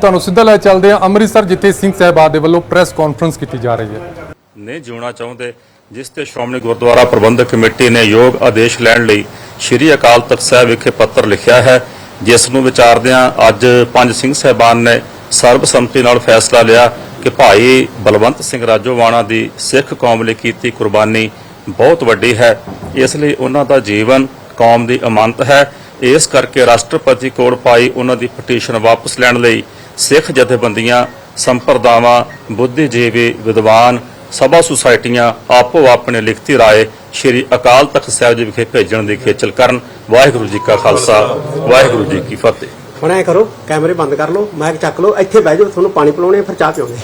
ਤੁਹਾਨੂੰ ਸਿੱਧਾ ਲੈ ਚੱਲਦੇ ਹਾਂ। ਅੰਮ੍ਰਿਤਸਰ ਜਿੱਥੇ ਸਿੰਘ ਸਾਹਿਬਾਨ ਦੇ ਵੱਲੋਂ ਪ੍ਰੈਸ ਕਾਨਫਰੰਸ ਕੀਤੀ ਜਾ ਰਹੀ ਹੈ। ਨਹੀਂ ਜਿਉਣਾ ਚਾਹੁੰਦੇ, ਜਿਸ ਤੇ ਸ਼੍ਰੋਮਣੀ ਗੁਰਦੁਆਰਾ ਪ੍ਰਬੰਧਕ ਕਮੇਟੀ ਨੇ ਯੋਗ ਆਦੇਸ਼ ਲੈਣ ਲਈ ਸ੍ਰੀ ਅਕਾਲ ਤਖਤ ਸਾਹਿਬ ਵਿਖੇ ਪੱਤਰ ਲਿਖਿਆ ਹੈ, ਜਿਸ ਨੂੰ ਵਿਚਾਰਦਿਆਂ ਅੱਜ ਪੰਜ ਸਿੰਘ ਸਾਹਿਬਾਨ ਨੇ ਸਰਬਸੰਮਤੀ ਨਾਲ ਫੈਸਲਾ ਲਿਆ ਕਿ ਭਾਈ ਬਲਵੰਤ ਸਿੰਘ ਰਾਜੋਵਾਣਾ ਦੀ ਸਿੱਖ ਕੌਮ ਲਈ ਕੀਤੀ ਕੁਰਬਾਨੀ ਬਹੁਤ ਵੱਡੀ ਹੈ। ਇਸ ਲਈ ਉਹਨਾਂ ਦਾ ਜੀਵਨ ਕੌਮ ਦੀ ਅਮਾਨਤ ਹੈ। ਇਸ ਕਰਕੇ ਰਾਸ਼ਟਰਪਤੀ ਕੋਲ ਪਾਈ ਉਹਨਾਂ ਦੀ ਪਟੀਸ਼ਨ ਵਾਪਸ ਲੈਣ ਲਈ ਸਿੱਖ ਜਥੇਬੰਦੀਆਂ ਸੰਪਰਦਾਵਾਂ ਬੁੱਧੀਜੀਵੀ ਵਿਦਵਾਨ ਸਭਾ ਸੁਸਾਇਟੀਆਂ ਆਪੋ ਆਪਣੇ ਲਿਖਤੀ ਰਾਏ ਸ਼੍ਰੀ ਅਕਾਲ ਤਖਤ ਸਾਹਿਬ ਜੀ ਵਿਖੇ ਭੇਜਣ ਦੀ ਖੇਚਲ ਕਰਨ ਵਾਹਿਗੁਰੂ ਜੀ ਕਾ ਖਾਲਸਾ ਵਾਹਿਗੁਰੂ ਜੀ ਕੀ ਫਤਿਹ। ਹੁਣ ਐ ਕਰੋ ਕੈਮਰੇ ਬੰਦ ਕਰ ਲਓ ਮਾਈਕ ਚੱਕ ਲਓ ਇੱਥੇ ਬਹਿ ਜਾਓ ਤੁਹਾਨੂੰ ਪਾਣੀ ਪਿਲਾਉਣੇ ਫਿਰ ਚਾਹ ਪਿਆਉਣੇ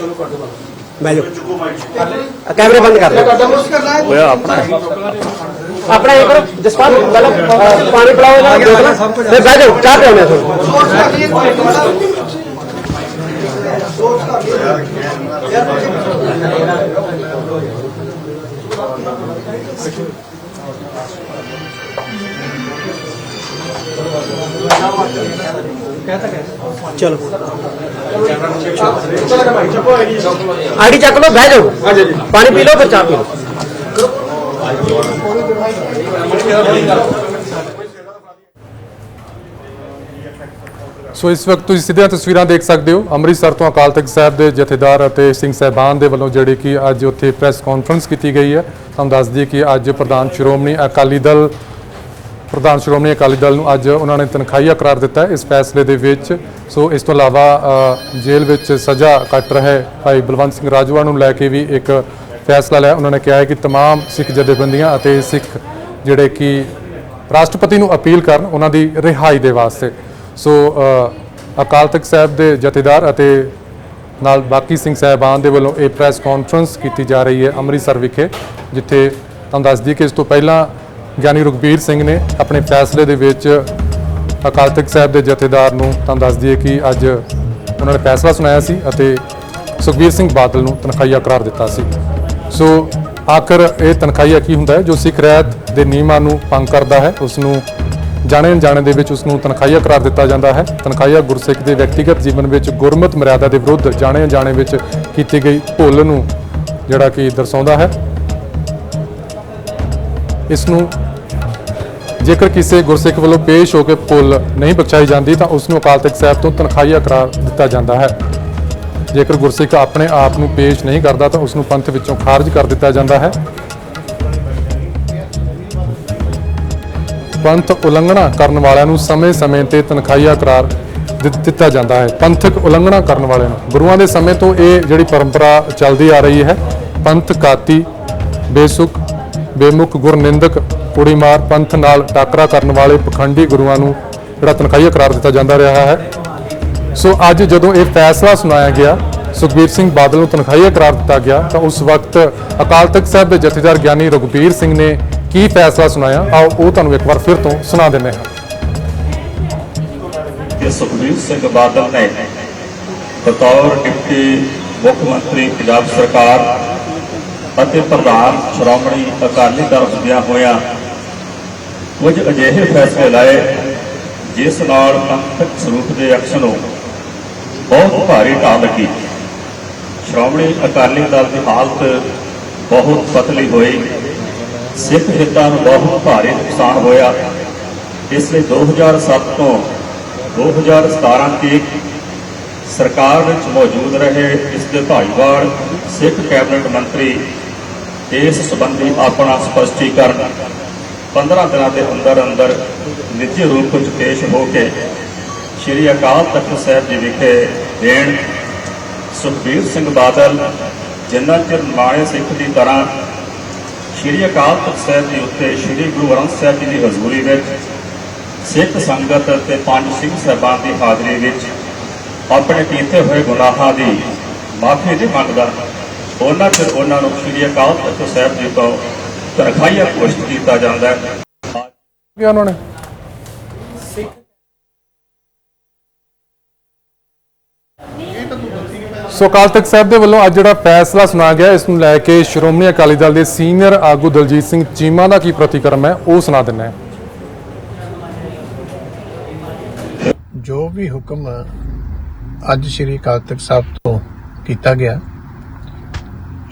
ਬਹਿ ਜਾਓ। ਕੈਮਰੇ ਬੰਦ ਕਰ ਲਓ। ਹੋਇਆ ਆਪਣਾ? ਆਪਣਾ ਇਹ ਕਰੋ ਜਸਪਾਲ ਪਹਿਲਾਂ ਪਾਣੀ ਪਿਲਾਓ ਇਹਨਾਂ ਨੂੰ ਫਿਰ ਬਹਿ ਜਾਓ ਚਾਹ ਆ ਤੁਹਾਨੂੰ। ਚਲੋ ਆੜੀ ਚੱਕ ਲਓ ਬਹਿ ਜਾਓ ਪਾਣੀ ਪੀ ਲਓ ਫਿਰ ਚਾਹ ਪੀ ਲਓ ਸੋ ਇਸ ਵਕਤ ਤੁਸੀਂ ਸਿੱਧੀਆਂ ਤਸਵੀਰਾਂ ਦੇਖ ਸਕਦੇ ਹੋ ਅੰਮ੍ਰਿਤਸਰ ਤੋਂ ਅਕਾਲ ਤਖਤ ਸਾਹਿਬ ਦੇ ਜਥੇਦਾਰ ਅਤੇ ਸਿੰਘ ਸਾਹਿਬਾਨ ਦੇ ਵੱਲੋਂ ਜਿਹੜੀ ਕਿ ਅੱਜ ਉੱਥੇ ਪ੍ਰੈਸ ਕਾਨਫਰੰਸ ਕੀਤੀ ਗਈ ਹੈ ਤੁਹਾਨੂੰ ਦੱਸ ਦਈਏ ਕਿ ਅੱਜ ਪ੍ਰਧਾਨ ਸ਼੍ਰੋਮਣੀ ਅਕਾਲੀ ਦਲ ਪ੍ਰਧਾਨ ਸ਼੍ਰੋਮਣੀ ਅਕਾਲੀ ਦਲ ਨੂੰ ਅੱਜ ਉਹਨਾਂ ਨੇ ਤਨਖਾਹੀਆ ਕਰਾਰ ਦਿੱਤਾ ਹੈ ਇਸ ਫੈਸਲੇ ਦੇ ਵਿੱਚ ਸੋ ਇਸ ਤੋਂ ਇਲਾਵਾ ਅ, ਜੇਲ੍ਹ ਵਿੱਚ ਸਜ਼ਾ ਕੱਟ ਰਹੇ ਭਾਈ ਬਲਵੰਤ ਸਿੰਘ ਰਾਜਵਾ ਨੂੰ ਲੈ ਕੇ ਵੀ ਇੱਕ ਫੈਸਲਾ ਲਿਆ ਉਹਨਾਂ ਨੇ ਕਿਹਾ ਹੈ ਕਿ तमाम ਸਿੱਖ ਜਥੇਬੰਦੀਆਂ ਅਤੇ ਸਿੱਖ ਜਿਹੜੇ ਕਿ ਰਾਸ਼ਟਰਪਤੀ ਨੂੰ ਅਪੀਲ ਕਰਨ ਉਹਨਾਂ ਦੀ ਰਿਹਾਈ ਦੇ ਵਾਸਤੇ ਸੋ ਅਕਾਲ ਤਖਤ ਸਾਹਿਬ ਦੇ ਜਥੇਦਾਰ ਅਤੇ ਨਾਲ ਬਾਕੀ ਸਿੰਘ ਸਾਹਿਬਾਨ ਦੇ ਵੱਲੋਂ ਇਹ ਪ੍ਰੈਸ ਕਾਨਫਰੰਸ ਕੀਤੀ ਜਾ ਰਹੀ ਹੈ ਅੰਮ੍ਰਿਤਸਰ ਵਿਖੇ, ਜਿੱਥੇ ਤੁਹਾਨੂੰ ਦੱਸ ਦਈਏ ਕਿ ਇਸ ਤੋਂ ਪਹਿਲਾਂ ਗਿਆਨੀ ਰੁਖਬੀਰ ਸਿੰਘ ਨੇ ਆਪਣੇ ਫੈਸਲੇ ਦੇ ਵਿੱਚ ਅਕਾਲ ਤਖਤ ਸਾਹਿਬ ਦੇ ਜਥੇਦਾਰ ਨੂੰ ਤੁਹਾਨੂੰ ਦੱਸ ਦਈਏ ਕਿ ਅੱਜ ਉਹਨਾਂ ਨੇ ਫੈਸਲਾ ਸੁਣਾਇਆ ਸੀ ਅਤੇ ਸੁਖਬੀਰ ਸਿੰਘ ਬਾਦਲ ਨੂੰ ਤਨਖਾਹੀਆ ਕਰਾਰ ਦਿੱਤਾ ਸੀ। ਸੋ, ਆਖਰ ਇਹ ਤਨਖਾਹੀਆ ਕੀ ਹੁੰਦਾ ਹੈ? ਜੋ ਸਿੱਖ ਰਹਿਤ ਦੇ ਨਿਯਮਾਂ ਨੂੰ ਭੰਗ ਕਰਦਾ ਹੈ ਉਸ ਨੂੰ ਜਾਣੇ ਅਣਜਾਣੇ ਦੇ ਵਿੱਚ ਉਸ ਨੂੰ ਤਨਖਾਹੀਆ ਕਰਾਰ ਦਿੱਤਾ ਜਾਂਦਾ ਹੈ। ਤਨਖਾਹੀਆ ਗੁਰਸਿੱਖ ਦੇ ਵਿਅਕਤੀਗਤ ਜੀਵਨ ਵਿੱਚ ਗੁਰਮਤ ਮਰਿਆਦਾ ਦੇ ਵਿਰੁੱਧ ਜਾਣੇ ਅਣਜਾਣੇ ਵਿੱਚ ਕੀਤੀ ਗਈ ਭੁੱਲ ਨੂੰ ਜਿਹੜਾ ਕਿ ਦਰਸਾਉਂਦਾ ਹੈ। ਇਸ ਨੂੰ ਜੇਕਰ ਕਿਸੇ ਗੁਰਸਿੱਖ ਵੱਲੋਂ ਪੇਸ਼ ਹੋ ਕੇ ਭੁੱਲ ਨਹੀਂ ਬਖਸ਼ਾਈ ਜਾਂਦੀ, ਤਾਂ ਉਸ ਨੂੰ ਅਕਾਲ ਤਖਤ ਸਾਹਿਬ ਤੋਂ ਤਨਖਾਹੀਆ ਕਰਾਰ ਦਿੱਤਾ ਜਾਂਦਾ ਹੈ। ਜੇਕਰ ਗੁਰਸਿੱਖ ਆਪਣੇ ਆਪ ਨੂੰ ਪੇਸ਼ ਨਹੀਂ ਕਰਦਾ, ਤਾਂ ਉਸ ਨੂੰ ਪੰਥ ਵਿੱਚੋਂ ਖਾਰਜ ਕਰ ਦਿੱਤਾ ਜਾਂਦਾ ਹੈ। ਪੰਥ ਉਲੰਘਣਾ ਕਰਨ ਵਾਲਿਆਂ ਨੂੰ ਸਮੇਂ-ਸਮੇਂ ਤੇ ਤਨਖਾਹੀਆ ਕਰਾਰ ਦਿੱ- ਦਿੱਤਾ ਜਾਂਦਾ ਹੈ। ਪੰਥਕ ਉਲੰਘਣਾ ਕਰਨ ਵਾਲਿਆਂ ਨੂੰ। ਗੁਰੂਆਂ ਦੇ ਸਮੇਂ ਤੋਂ ਇਹ ਜਿਹੜੀ ਪਰੰਪਰਾ ਚੱਲਦੀ ਆ ਰਹੀ ਹੈ, ਪੰਥ ਕਾਤੀ, ਬੇਸੁਖ, ਬੇਮੁਖ, ਗੁਰਨਿੰਦਕ, ਕੁੜੀਮਾਰ, ਪੰਥ ਨਾਲ ਟਾਕਰਾ ਕਰਨ ਵਾਲੇ ਪਖੰਡੀ ਗੁਰੂਆਂ ਨੂੰ ਜਿਹੜਾ ਤਨਖਾਹੀਆ ਕਰਾਰ ਦਿੱਤਾ ਜਾਂਦਾ ਰਿਹਾ ਹੈ। ਸੋ ਅੱਜ ਜਦੋਂ ਇਹ ਫੈਸਲਾ ਸੁਣਾਇਆ ਗਿਆ, ਸੁਖਬੀਰ ਸਿੰਘ ਬਾਦਲ ਨੂੰ ਤਨਖਾਹੀਆ ਕਰਾਰ ਦਿੱਤਾ ਗਿਆ, ਤਾਂ ਉਸ ਵਕਤ ਅਕਾਲ ਤਖਤ ਸਾਹਿਬ ਦੇ ਜਥੇਦਾਰ ਗਿਆਨੀ ਰਘੁਬੀਰ ਸਿੰਘ ਨੇ ਕੀ ਫੈਸਲਾ ਸੁਣਾਇਆ? ਆਓ, ਉਹ ਤੁਹਾਨੂੰ ਇੱਕ ਵਾਰ ਫਿਰ ਤੋਂ ਸੁਣਾ ਦਿੰਦੇ ਹਾਂ। ਕਿ ਸੁਖਬੀਰ ਸਿੰਘ ਬਾਦਲ ਨੇ ਬਤੌਰ ਡਿਪਟੀ ਮੁੱਖ ਮੰਤਰੀ, ਪੰਜਾਬ ਸਰਕਾਰ ਅਤੇ ਪ੍ਰਧਾਨ ਸ਼੍ਰੋਮਣੀ ਅਕਾਲੀ ਦਲ ਹੁੰਦਿਆਂ ਹੋਇਆਂ ਕੁਝ ਅਜਿਹੇ ਫੈਸਲੇ ਲਾਏ, ਜਿਸ ਨਾਲ ਪੰਥਕ ਸਰੂਪ ਦੇ ਐਕਸ਼ਨ ਨੂੰ ਬਹੁਤ ਭਾਰੀ ਢਾਹ ਲੱਗੀ। ਸ਼੍ਰੋਮਣੀ ਅਕਾਲੀ ਦਲ ਦੀ ਹਾਲਤ ਬਹੁਤ ਪਤਲੀ ਹੋਈ। ਸਿੱਖ ਹਿੱਤਾਂ ਨੂੰ ਬਹੁਤ ਭਾਰੀ ਨੁਕਸਾਨ ਹੋਇਆ। ਇਸ ਲਈ 2007 ਤੋਂ 2017 ਤੱਕ ਸਰਕਾਰ ਵਿੱਚ ਮੌਜੂਦ ਰਹੇ ਇਸ ਦੇ ਭਾਈਵਾਲ ਸਿੱਖ ਕੈਬਨਿਟ ਮੰਤਰੀ ਇਸ ਸੰਬੰਧੀ ਆਪਣਾ ਸਪਸ਼ਟੀਕਰਨ 15 ਦਿਨਾਂ ਦੇ ਅੰਦਰ ਅੰਦਰ ਨਿੱਜੀ ਰੂਪ ਵਿੱਚ ਪੇਸ਼ ਹੋ ਕੇ ਸ੍ਰੀ ਅਕਾਲ ਤਖਤ ਸਾਹਿਬ ਜੀ ਵਿਖੇ ਦੇਣ। ਸੁਖਬੀਰ ਸਿੰਘ ਬਾਦਲ ਜਿੰਨਾ ਚਿਰ ਮਾਣੇ ਸਿੱਖ ਦੀ ਤਰ੍ਹਾਂ ਸ੍ਰੀ ਅਕਾਲ ਤਖਤ ਸਾਹਿਬ ਜੀ ਉੱਤੇ, ਸ੍ਰੀ ਗੁਰੂ ਗ੍ਰੰਥ ਸਾਹਿਬ ਜੀ ਦੀ ਹਜ਼ੂਰੀ ਵਿੱਚ, ਸਿੱਖ ਸੰਗਤ ਅਤੇ ਪੰਜ ਸਿੰਘ ਸਾਹਿਬਾਨ ਦੀ ਹਾਜ਼ਰੀ ਵਿੱਚ ਆਪਣੇ ਕੀਤੇ ਹੋਏ ਗੁਨਾਹਾਂ ਦੀ ਮਾਫੀ ਦੀ ਮੰਗਦਾ ਉਹਨਾਂ ਫਿਰ ਉਹਨਾਂ ਨੂੰ ਸ੍ਰੀ ਅਕਾਲ ਤਖਤ ਸਾਹਿਬ ਜੀ ਤੋਂ ਤਨਖਾਹੀਆ ਘੋਸ਼ਿਤ ਕੀਤਾ ਜਾਂਦਾ ਹੈ। ਕਿਹਾ ਉਹਨਾਂ ਨੇ? ਸੋ ਅਕਾਲ ਤਖਤ ਸਾਹਿਬ ਦੇ ਵੱਲੋਂ ਅੱਜ ਜਿਹੜਾ ਫੈਸਲਾ ਸੁਣਾਇਆ ਗਿਆ, ਇਸ ਨੂੰ ਲੈ ਕੇ ਸ਼੍ਰੋਮਣੀ ਅਕਾਲੀ ਦਲ ਦੇ ਸੀਨੀਅਰ ਆਗੂ ਦਲਜੀਤ ਸਿੰਘ ਚੀਮਾ ਦਾ ਕੀ ਪ੍ਰਤੀਕਰਮ ਹੈ, ਉਹ ਸੁਣਾ ਦਿੰਦੇ ਜੋ ਵੀ ਹੁਕਮ ਅੱਜ ਸ੍ਰੀ ਅਕਾਲ ਤਖਤ ਸਾਹਿਬ ਤੋਂ ਕੀਤਾ ਗਿਆ,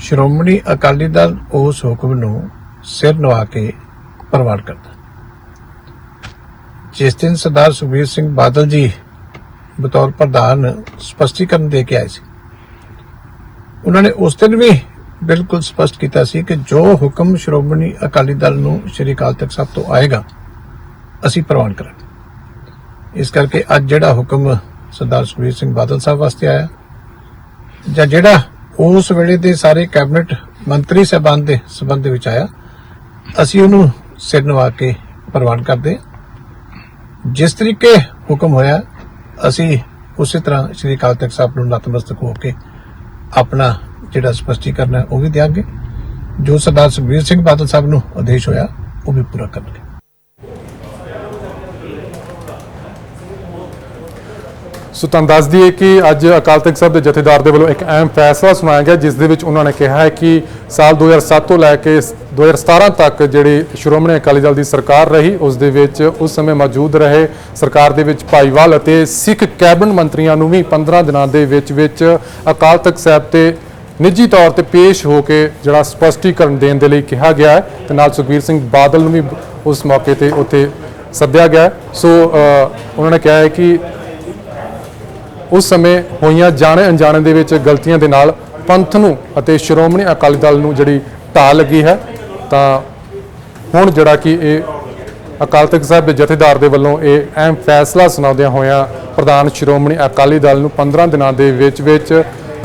ਸ਼੍ਰੋਮਣੀ ਅਕਾਲੀ ਦਲ ਉਸ ਹੁਕਮ ਨੂੰ ਸਿਰ ਨਵਾ ਕੇ ਪ੍ਰਵਾਨ ਕਰਦਾ ਜਿਸ ਦਿਨ ਸਰਦਾਰ ਸੁਖਬੀਰ ਸਿੰਘ ਬਾਦਲ ਜੀ ਬਤੌਰ ਪ੍ਰਧਾਨ ਸਪਸ਼ਟੀਕਰਨ ਦੇ ਕੇ ਆਏ ਸੀ ਉਹਨਾਂ ਨੇ ਉਸ ਦਿਨ ਵੀ ਬਿਲਕੁਲ ਸਪਸ਼ਟ ਕੀਤਾ ਸੀ ਕਿ ਜੋ ਹੁਕਮ ਸ਼੍ਰੋਮਣੀ ਅਕਾਲੀ ਦਲ ਨੂੰ ਸ੍ਰੀ ਅਕਾਲ ਤਖਤ ਸਾਹਿਬ ਤੋਂ ਆਏਗਾ, ਅਸੀਂ ਪ੍ਰਵਾਨ ਕਰਾਂਗੇ। ਇਸ ਕਰਕੇ ਅੱਜ ਜਿਹੜਾ ਹੁਕਮ ਸਰਦਾਰ ਸੁਖਬੀਰ ਸਿੰਘ ਬਾਦਲ ਸਾਹਿਬ ਵਾਸਤੇ ਆਇਆ, ਜਾਂ ਜਿਹੜਾ ਉਸ ਵੇਲੇ ਦੇ ਸਾਰੇ ਕੈਬਨਿਟ ਮੰਤਰੀ ਸਹਿਬਾਨ ਦੇ ਸਬੰਧ ਵਿੱਚ ਆਇਆ, ਅਸੀਂ ਉਹਨੂੰ ਸਿਰ ਨਵਾ ਕੇ ਪ੍ਰਵਾਨ ਕਰਦੇ ਜਿਸ ਤਰੀਕੇ ਹੁਕਮ ਹੋਇਆ, ਅਸੀਂ ਉਸੇ ਤਰ੍ਹਾਂ ਸ੍ਰੀ ਅਕਾਲ ਤਖਤ ਸਾਹਿਬ ਨੂੰ ਨਤਮਸਤਕ ਹੋ ਕੇ ਆਪਣਾ ਜਿਹੜਾ ਸਪਸ਼ਟੀਕਰਨ ਹੈ ਉਹ ਵੀ ਦਿਆਂਗੇ। ਜੋ ਸਰਦਾਰ ਸੁਖਬੀਰ ਸਿੰਘ ਬਾਦਲ ਸਾਹਿਬ ਨੂੰ ਆਦੇਸ਼ ਹੋਇਆ, ਉਹ ਵੀ ਪੂਰਾ ਕਰਨਗੇ। ਸੋ ਤੁਹਾਨੂੰ ਦੱਸ ਦਈਏ ਕਿ ਅੱਜ ਅਕਾਲ ਤਖਤ ਸਾਹਿਬ ਦੇ ਜਥੇਦਾਰ ਦੇ ਵੱਲੋਂ ਇੱਕ ਅਹਿਮ ਫੈਸਲਾ ਸੁਣਾਇਆ ਗਿਆ, ਜਿਸ ਦੇ ਵਿੱਚ ਉਹਨਾਂ ਨੇ ਕਿਹਾ ਹੈ ਕਿ ਸਾਲ 2007 ਤੋਂ ਲੈ ਕੇ 2017 ਤੱਕ ਜਿਹੜੀ ਸ਼੍ਰੋਮਣੀ ਅਕਾਲੀ ਦਲ ਦੀ ਸਰਕਾਰ ਰਹੀ, ਉਸ ਦੇ ਵਿੱਚ ਉਸ ਸਮੇਂ ਮੌਜੂਦ ਰਹੇ ਸਰਕਾਰ ਦੇ ਵਿੱਚ ਭਾਈਵਾਲ ਅਤੇ ਸਿੱਖ ਕੈਬਨਿਟ ਮੰਤਰੀਆਂ ਨੂੰ ਵੀ 15 ਦਿਨਾਂ ਦੇ ਵਿੱਚ ਵਿੱਚ ਅਕਾਲ ਤਖਤ ਸਾਹਿਬ ਤੇ ਨਿੱਜੀ ਤੌਰ ਤੇ ਪੇਸ਼ ਹੋ ਕੇ ਜਿਹੜਾ ਸਪਸ਼ਟੀਕਰਨ ਦੇਣ ਦੇ ਲਈ ਕਿਹਾ ਗਿਆ ਹੈ ਤੇ ਨਾਲ ਸੁਖਬੀਰ ਸਿੰਘ ਬਾਦਲ ਨੂੰ ਵੀ ਉਸ ਮੌਕੇ ਤੇ ਉੱਥੇ ਸੱਦਿਆ ਗਿਆ ਸੋ ਉਹਨਾਂ ਨੇ ਕਿਹਾ ਹੈ ਕਿ ਉਸ ਸਮੇਂ ਹੋਈਆਂ ਜਾਣੇ ਅਣਜਾਣੇ ਦੇ ਵਿੱਚ ਗਲਤੀਆਂ ਦੇ ਨਾਲ ਪੰਥ ਨੂੰ ਅਤੇ ਸ਼੍ਰੋਮਣੀ ਅਕਾਲੀ ਦਲ ਨੂੰ ਜਿਹੜੀ ਢਾਹ ਲੱਗੀ ਹੈ, ਤਾਂ ਹੁਣ ਜਿਹੜਾ ਕਿ ਇਹ ਅਕਾਲ ਤਖਤ ਸਾਹਿਬ ਦੇ ਜਥੇਦਾਰ ਦੇ ਵੱਲੋਂ ਇਹ ਅਹਿਮ ਫੈਸਲਾ ਸੁਣਾਉਂਦਿਆਂ ਹੋਇਆਂ ਪ੍ਰਧਾਨ ਸ਼੍ਰੋਮਣੀ ਅਕਾਲੀ ਦਲ ਨੂੰ 15 ਦਿਨਾਂ ਦੇ ਵਿੱਚ ਵਿੱਚ